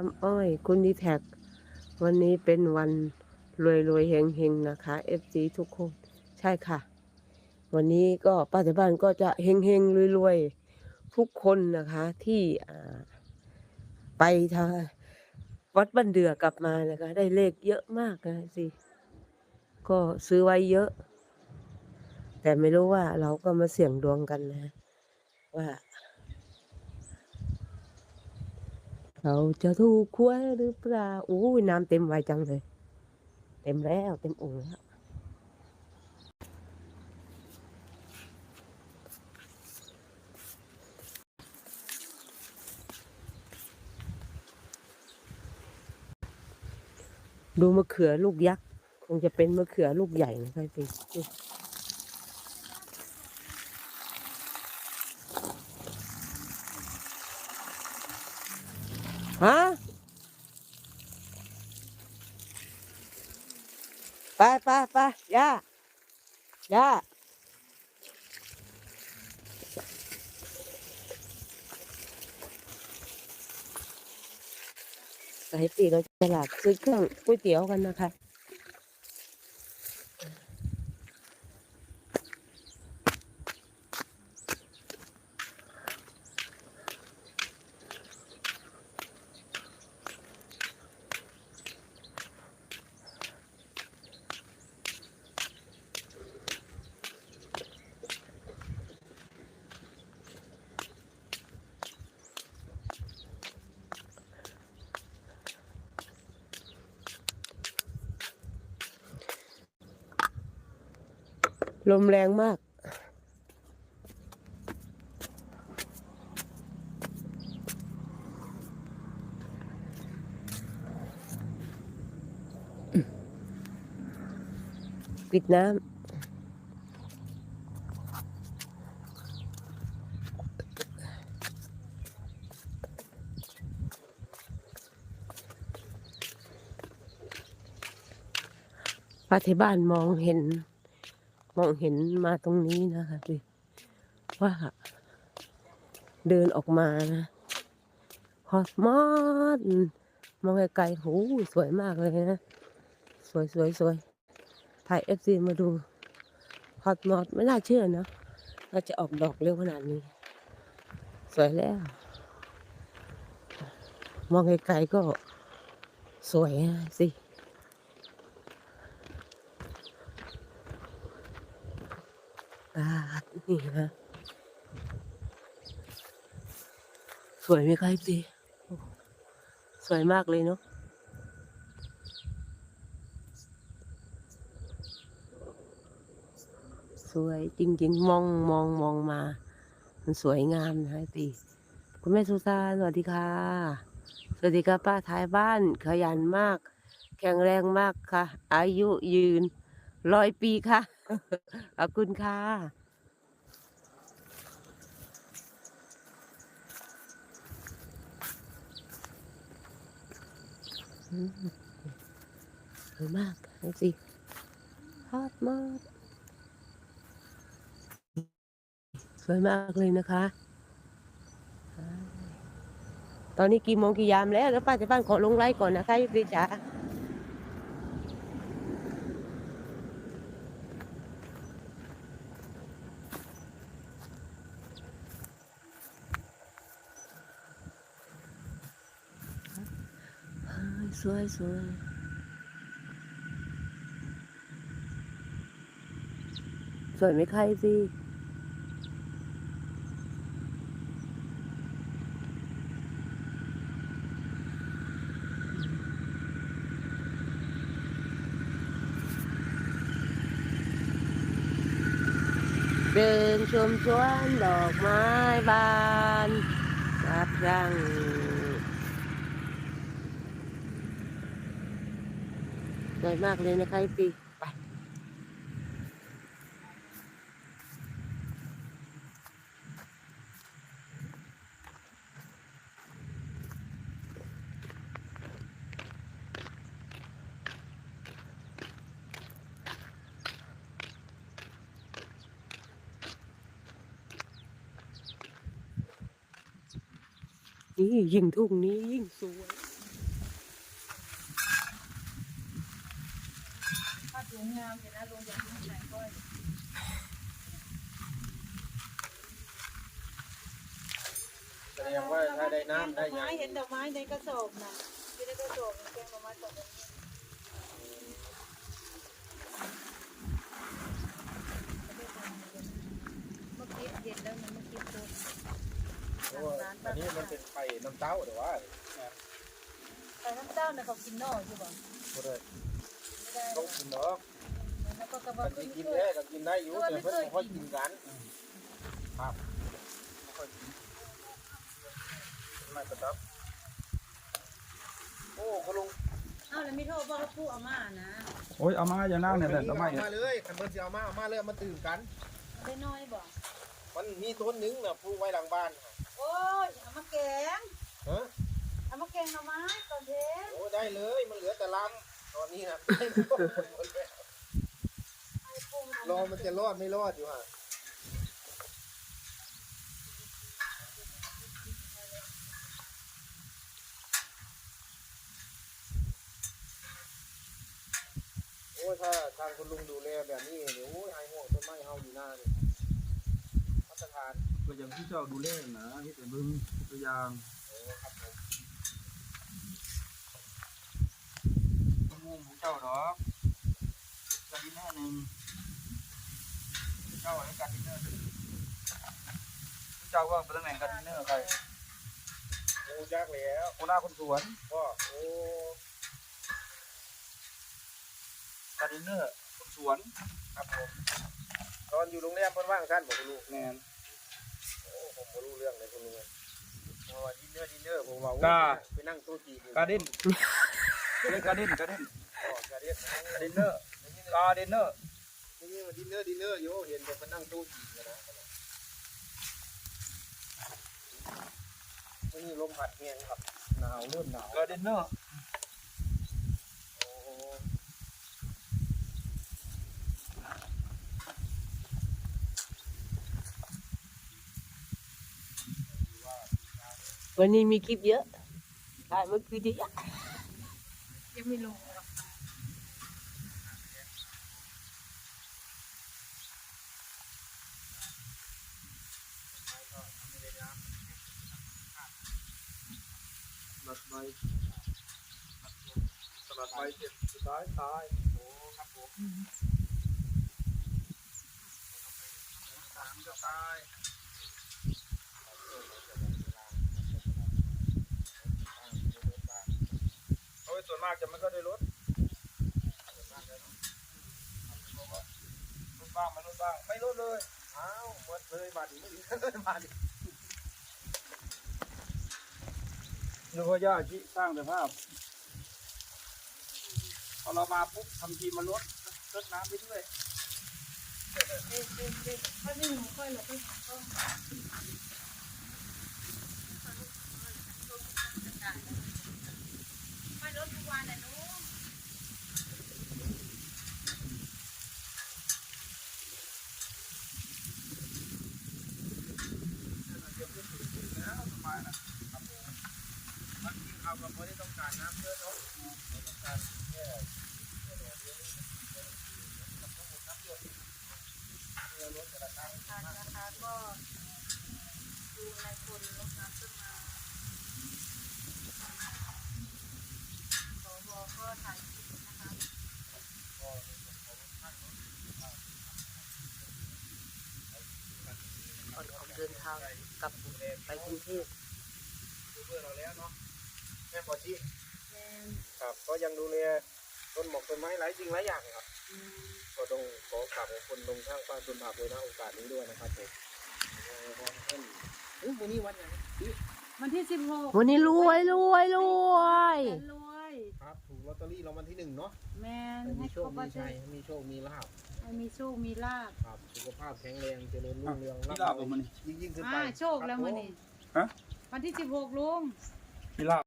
น้ำอ้อยคุณดีแท็ก วันนี้เป็นวันรวยรวยเฮงเฮงนะคะ FC ทุกคน ใช่ค่ะ วันนี้ก็ป้าแต่บ้านก็จะเฮงเฮงรวยรวยทุกคนนะคะที่ไปทางวัดบันเดือกลับมานะคะ ได้เลขเยอะมากนะสิ ก็ซื้อไว้เยอะ แต่ไม่รู้ว่าเราก็มาเสี่ยงดวงกันนะ ว่า เราจะถูกควยหรือเปล่าโอ้ยน้ำเต็มไวจังเลย เต็มแล้วเต็มโอ่งแล้วดูมะเขือลูกยักษ์ คงจะเป็นมะเขือลูกใหญ่นะคะสิ ฮะไปไปไปย่าย่าสายปีเราตลาดซื้อเครื่องก๋วยเตี๋ยวกันนะคะ ลมแรงมาก ปิดน้ำป้าที่บ้านมองเห็น มองเห็นมาตรงนี้นะคะดิว่า เดินออกมานะฮอตมอดมองไกลๆโหสวยมากเลยนะ สวยสวยสวยถ่ายเอฟซีมาดูฮอตมอดไม่น่าเชื่อนะว่าจะออกดอกเร็วขนาดนี้ สวยแล้ว มองไกลๆก็สวยนะสิ ตาด นี่นะ สวยไหมคะพี่สวยมากเลยเนาะสวยจริงๆ มองมองมองมา มันสวยงามนะพี่คุณแม่สุซานสวัสดีค่ะ สวัสดีค่ะป้าท้ายบ้านขยันมาก แข็งแรงมากค่ะ อายุยืนร้อยปีค่ะ ขอบคุณค่ะ สวยมากดูสิฮอตมากสวยมากเลยนะคะ ตอนนี้กี่โมงกี่ยามแล้วแล้วป้าจะป้านขอลงไลฟ์ก่อนนะคะยุติจ๋า เฮ้ยสวยสวยสวยไหมใครสิ เดินชมส วนดอกไม้บานสะพรั่งสวยมากเลยนะคะปีไปนี่ยิ่งทุ่งนี้ยิ่งสวย สูงงามอยู่นะลุงอยากให้ไหนก้อยแสดงว่าถ้าได้น้ำได้ดอกหยัไม้งเห็นดอกไม้ในกระสอบนะที่ในกระสอบแกงดอกไม้ตกแบบนี้เมื่อกี้เห็นแล้วนะเมื่อกี้โพสต์เพราะว่าอันนี้มันเป็นไข่น้ำเต้าหรือว่าแต่น้ำเต้าเนี่ยเขากินนอกอยู่บ่บ่ได้ไม่ได้ต้องกินเนาะ แล้วก็กระมับะนขึ้สินกินช่วยได้ก็กินได้อยู่แต่เพิ่นบ่ค่อยกินกันครับบ่ค่อยกินไม่กระตับโอ้คุณลุงเอ้าแล้วไม่โทษว่าเขาพูดเอามานะโอ้ยเอามาอย่านั่งเนี่ยแต่เอาทำไมเนี่ยมาเลยคันเพิ่นสิเอามาเอามาเลยเอามาตื่นกันได้น้อยบ่มันมีต้นหนึงน่ะปลูกไว้หลังบ้านโอ้ยเอามาแกงฮะเอามาแกงหน่อไม้ตอนเช้าโอ้ได้เลยมันเหลือแต่ลำตอนนี้นะ รอมันจะรอดไม่รอดอยู่ฮะโอ้ยถ้าทางคุณลุงดูแลแบบนี้เนี่ยโอ้ยหายห่วงต้นไม้เฮาอยู่หน้านี่มาตรฐานก็อย่างที่เจ้าดูแลนะที่แต่มึงตัวอย่างโอ้ครับผมมะม่วงของเจ้าดอกกระดิ่งหน้าหนึ่ง เจ้าไอ้การดิ่งเนอร์เจ้าว่าเป็นตำแหน่งการดิ่งเนอร์ใครโอ้ยากแล้วหัวหน้าคนสวนก็โอ้การดิ่งเนอร์คนสวนครับผมตอนอยู่โรงแรมเพิ่นว่างท่านบอกคุณลุงแมนโอ้ผมไม่รู้เรื่องเลยคุณลุงเพราะว่าดินเนอร์ดินเนอร์ผมว่ากาไปนั่งโต๊ะจีนอยู่กรดิ่งเรียกกรดิ่งกรดิ่งอ๋อกาเดียนกรดิ่งเนอร์การดิ่งเนอร์ นี่มันดินเนอร์ดินเนอร์อยู่เห็นแต่มันนั่งโต๊ะจีนกันนะนี่ลมพัดแห้งครับหนาวเริ่มหนาวกระดิ่งเนอร์โอ้โหวันนี้มีคลิปเยอะถ่ายเมื่อคืนนี้อะยังไม่ลง อกสลัดใบสลัดใบเจ็บสุดท้ายตายโอ้ครับผมสามจะตายโอ้ยส่วนมากจะไม่ก็ได้ลดลดบ้างไม่ลดบ้างไม่ลดเลยอ้าวหมดเลยบาดนี้ไม่ดีเลยบาดนี้ นึกว่าย่าชิสร้างแต่ภาพพอเรามาปุ๊บทำทีมาลดลดน้ำไปด้วยเอ๊ะเอ๊ะเอ๊ะถ้าไม่หนูค่อยหรอกพี่ก็ไม่รถทุกวันแหละนู แล้วสบายนะ มันกินข้าวกับไม่ได้ต้องการน้ำเยอะเนาะเราต้องการแค่แค่แดดเดียวกับทั้งหมดน้ำเยอะเรือรถกระด้าง ทา นะคะก็ดูในคนรถน้ำขึ้นมาสวก็ถ่ายคลิปนะคะก่อนออกเดินทางกลับไปกรุงเทพดูเพื่อเราแล้วเนาะแม่ปอชีครับก็ยังดูแลต้นหมอกต้นไม้หลายสิ่งหลายอย่างครับ ก็ต้องขอกราบขอบคุณลงข้างฟ้าชนผักเลยนะโอกาสนี้ด้วยนะครับผมเออวันนี้วันยังวันที่สิบหกวันนี้รวยรวยรวยรวยครับถูกลอตเตอรี่รางวัลที่หนึ่งเนาะแมนมีโชคมีชัยให้มีโชคมีลาภให้มีโชคมีลาบครับสุขภาพแข็งแรงเจริญรุ่งเรืองลาบมันยิ่งยิ่งขึ้นไปอ่าโชคแล้วมื่อนี้ฮะวันที่สิบหกลุงที่ลาบ